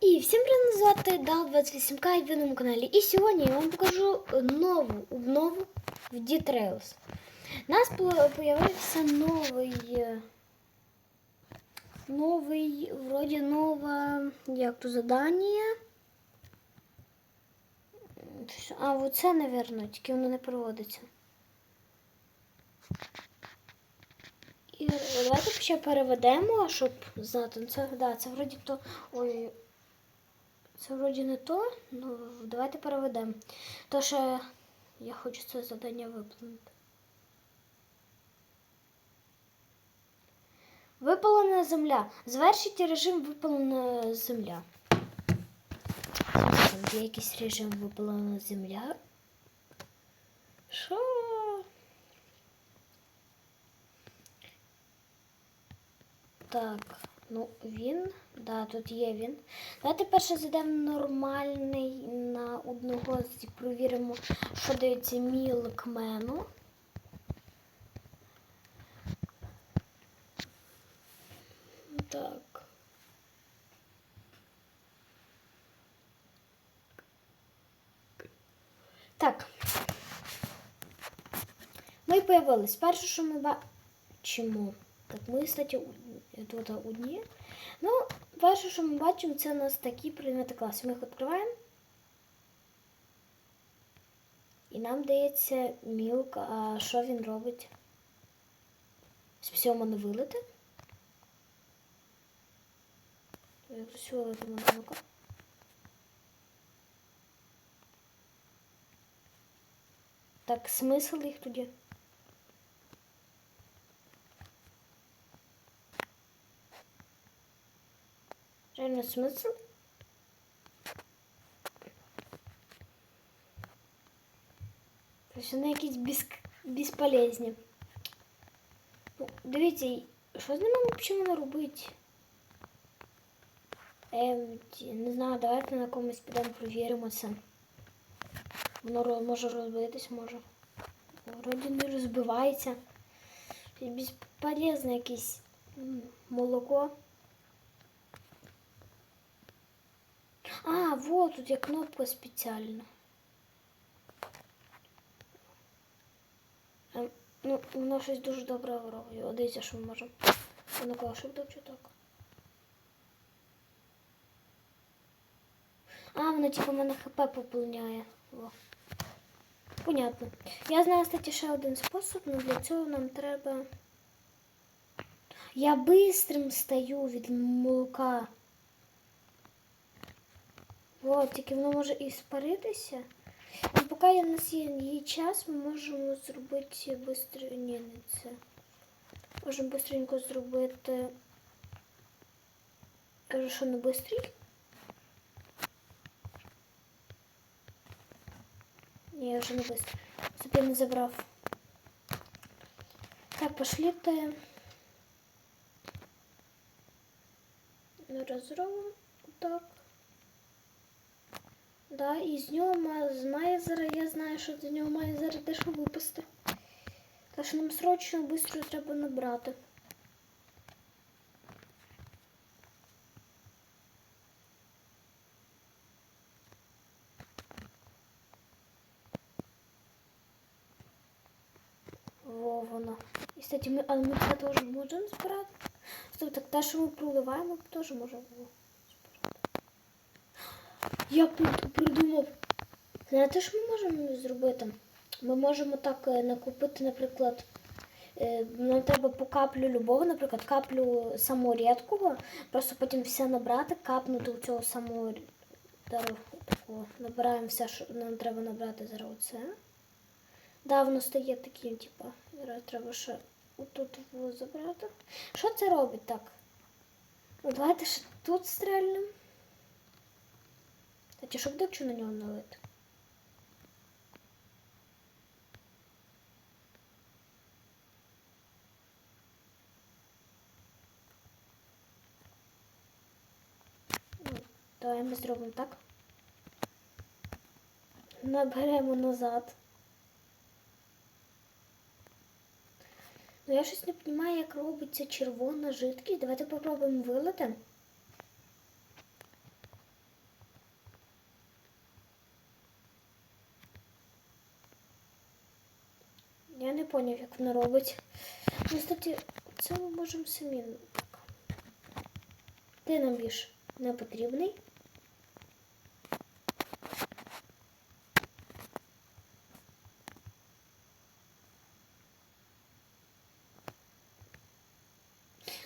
І всім привіт, звати Дал28К і ви на моєму каналі. І сьогодні я вам покажу нову обнову в D-Trails. У нас з'явився новий. е, Новий, вроді нове, як то задання. А, оце, напевно, тільки воно не проводиться. І давайте ще переведемо, щоб знати. Це, да, це вроді то. Ой. Це вроді не то. Ну, давайте переведемо. То що я хочу це завдання виповнити. Випалена земля. Завершіть режим випалена земля. Там є якийсь режим випалена земля. Що? Так, ну він, да, тут є він. Давайте перше зайдемо нормальний на одного, з- провіримо, що дається мілкмену. Так. Так. Ми появились. Перше, що ми бачимо. Так, ми, кстати, тут одні. Ну, перше, що ми бачимо, це у нас такі предмети класу. Ми їх відкриваємо. І нам дається мілк, а що він робить? З всього мене вилити. Як з вилити мілка? Так, смисл їх тоді? Реально смысл? Тобто вони якісь без... безполезні. Ну, дивіться, що з ними взагалі робити? Ем, не знаю, давайте на комусь підемо провіримо це. Воно ро- може розбитись, може. Вроді не розбивається. Безполезне якесь молоко. А, вот тут є кнопка спеціальна. Ем, Ну, воно щось дуже добре робить. Дивіться, що ми можемо. Воно ошибка чи так? А, воно типу мене хп поповняє. Во. Понятно. Я знаю, кстати, ще один спосіб, але для цього нам треба. Я бистрим стаю від молока. Вот, тільки воно може і спаритися. І поки у нас є її час, ми можемо зробити бистро... Ні, не це. Можемо бистренько зробити. Що не бистрій? Ні, я вже не быстро. Щоб не забрав. Так, пошли ти. Ну, розробимо. Так. Да, і з нього ма- з Майзера, я знаю, що з нього має зараз дещо випасти. Так що нам срочно швидко треба набрати. Во воно. І, кстати, ми, але ми це теж можемо збирати. Стоп, так те, що ми проливаємо, теж можемо збирати. Я придумав. Знаєте, що ми можемо зробити? Ми можемо так е, накупити, наприклад, е, нам треба по каплю любого, наприклад, каплю самого рідкого, просто потім все набрати, капнути у цього самого такого. Набираємо все, що нам треба набрати зараз оце. Да, воно стає таким, типа, зараз треба ще отут забрати. Що це робить так? Ну, давайте ще тут стрельнемо. Кстати, щоб докчу на нього налити. Ну, Давай ми зробимо так. Наберемо назад. Ну я щось не розумію, як робиться червона жидкість. Давайте попробуємо вилити. Поняв, як воно робить. Ну, кстати, це ми можемо самі. Ти нам більш не потрібний.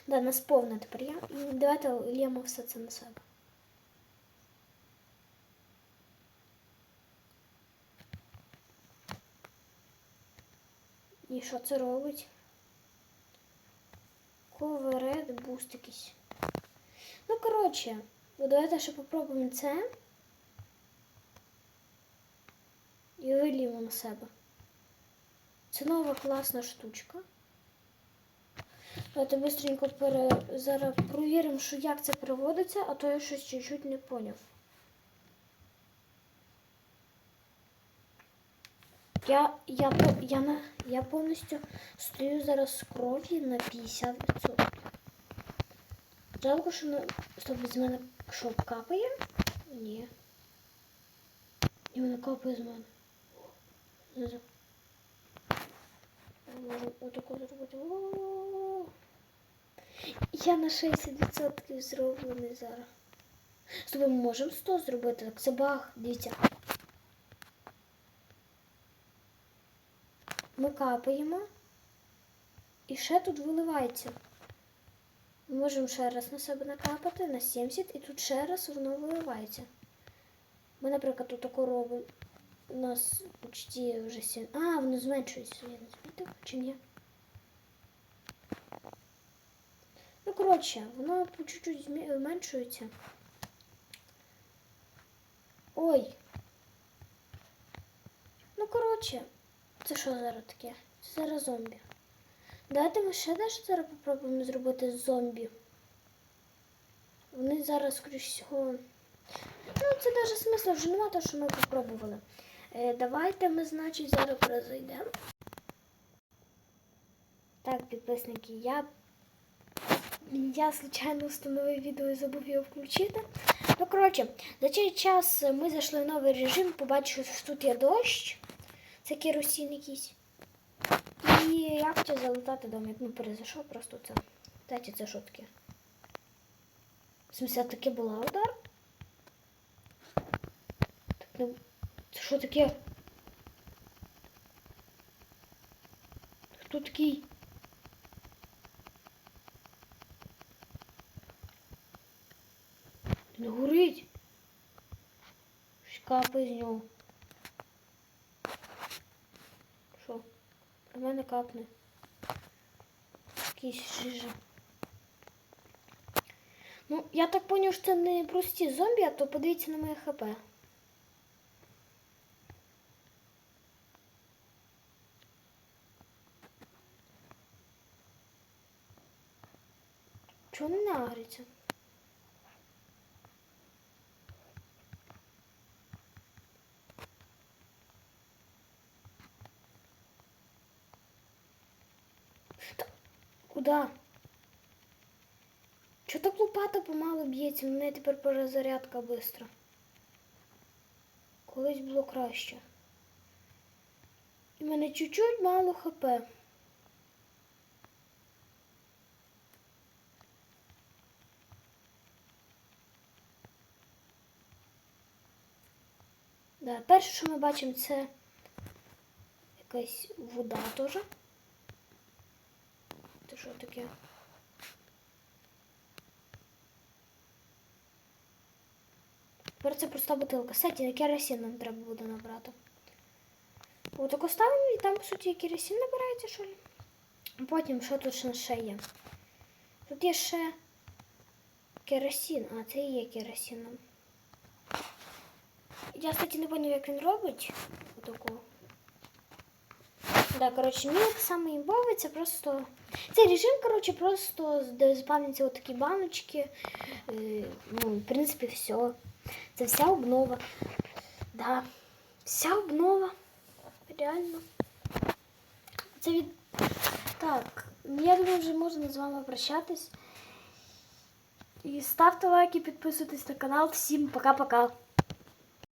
Да, нас повна тепер я. Давайте лємо все це на себе. Що це робить? Коверед буст якийсь. Ну, коротше, ну, давайте ще попробуємо це. І вилімо на себе. Це нова класна штучка. Давайте быстренько пере... зараз провіримо, що як це переводиться, а то я щось чуть-чуть не поняв. Я, я, я, на, я повністю стою зараз з кров'ю на 50%. Жалко, що на... Стоп, з мене що, капає? Ні. Ні, вона капає з мене. О, Можу отако зробити. Я на 60% зроблений зараз. З тобою можемо 100 зробити. Так, баг, дивіться. Ми капаємо. І ще тут виливається. Ми можемо ще раз на себе накапати на 70 і тут ще раз воно виливається. Ми, наприклад, тут тако робимо. У нас почти вже 7. А, воно зменшується. Я не змітив, чи ні? Ну, коротше, воно по чуть-чуть зменшується. Ой. Ну, коротше, це що зараз таке? Це зараз зомбі. Давайте ми ще дещо зараз попробуємо зробити зомбі. Вони зараз, всього. Ну, це навіть смисла вже немає, того, що ми попробували. Е, давайте ми, значить, зараз перезайдемо. Так, підписники, я. Я случайно встановив відео і забув його включити. Ну, коротше, за цей час ми зайшли в новий режим, побачили, що тут є дощ. Це керосин якийсь. І я хотів залутати домик. Ну, перезайшов просто це. Кстати, це що таке? В смысле, таке була удар? Так, ну, це що таке? Хто такий? Він горить. Капає з нього. Що? У мене капне. Якийсь жижа. Ну, я так поняв, що це не прості зомбі, а то подивіться на моє хп. Чого не нагриться? Куда? Чого так лопата помало б'ється? У мене тепер перезарядка швидко. Колись було краще. І в мене чуть-чуть мало хп. Да, перше, що ми бачимо, це якась вода теж. Це що таке? Тепер це проста бутилка. Кстати, керосин нам треба буде набрати. Отако ставимо і там, по суті, керосин набирається, що ли? Потім, що тут ще є? Тут є ще керосин. А, це і є керосином. Я, кстати, не поняв, як він робить. Отаку. Да, коротше, мій саме імбовий, це просто. Цей режим, коротше, просто де запам'ятаються отакі баночки. Е, ну, в принципі, все. Це вся обнова. Да. Вся обнова. Реально. Це від. Так. Я думаю, вже можна з вами прощатись. І ставте лайки, підписуйтесь на канал. Всім пока-пока.